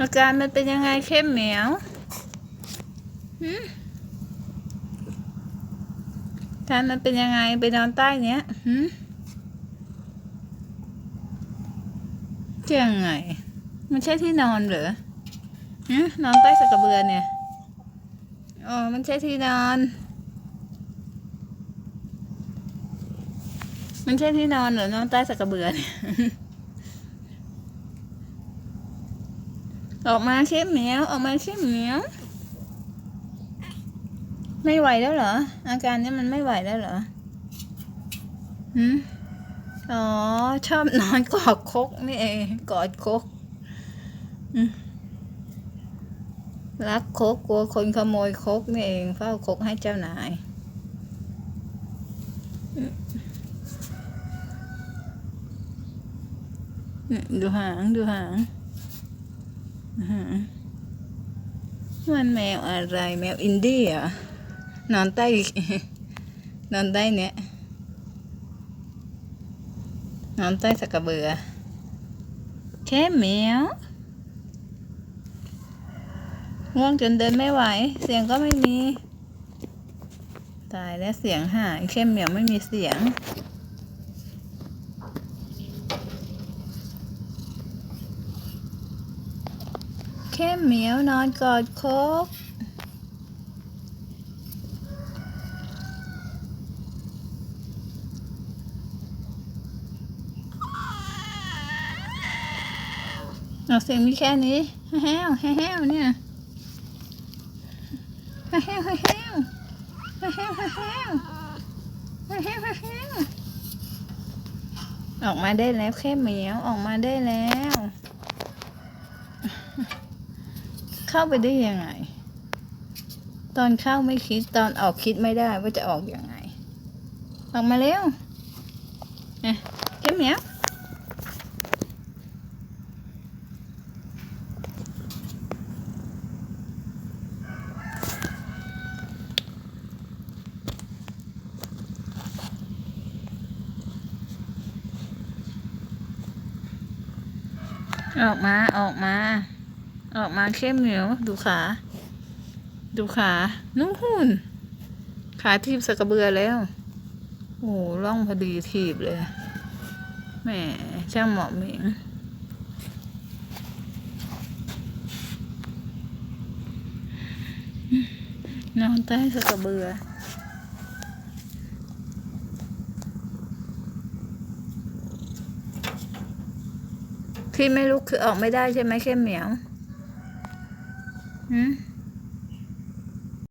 อาการมันเป็นยังไงเข้มเหมียวหืมอาการมันเป็นยังไงไปนอนใต้เนี้ยหืมจะยังไง มันใช่ที่นอนเหรอหืมนอนใต้สักกระเบือเนี่ยอ๋อมันใช่ที่นอน มันใช่ที่นอนเหรอนอนใต้สักกระเบือเนี่ย ออกมาเชฟเหมียวออกมาเชฟเหมียวไม่ไหวแล้วเหรอ อาการนี้มันไม่ไหวแล้วเหรอหืมอ๋อ ชอบนอนกอดคกนี่เองกอดคกรักคกกลัวคนขโมยคกนี่เองเฝ้าคกให้เจ้านายดูหางดูหาง มันแมวอะไรแมวอินเดียนอนใต้นอนใต้เนี้ยนอนใต้สักกระเบือแค่แมวง่วงจนเดินไม่ไหว เสียงก็ไม่มี ตายแล้วเสียงหายเข้มเหมียวไม่มีเสียง เข้มเหมียวนอนกอดคบเอาเสียงมีแค่นี้แฮ้วแฮ้วเนี่ยแฮ้วแฮ้วแฮ้วแห้วแฮ้วแห้วออกมาได้แล้วแค่เหมียวออกมาได้แล้ว เข้าไปได้ยังไง ตอนเข้าไม่คิดตอนออกคิดไม่ได้ว่าจะออกอยังไง ออกมาเร็วอะเก็บเหมียวออกมา ออกมา ออกมาเข้มเหนียวดูขา ดูขานุ่งหุ่น ขาทีบสกกระเบือแล้ว โอ้ร่องพอดีทีบเลยแหมช่างเหมาะเหมิงนอนใต้สกกระเบือที่ไม่ลุกคือออกไม่ได้ใช่ไหมเข้มเหมียว 嗯。